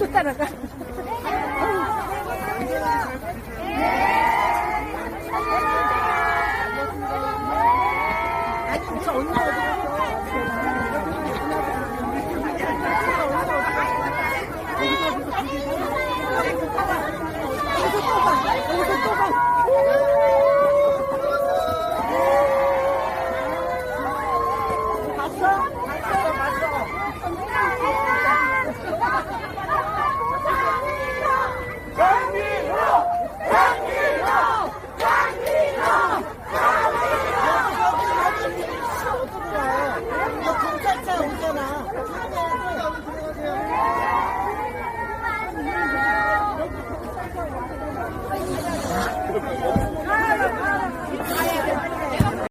또 따라가. 아니, 저 언니 어디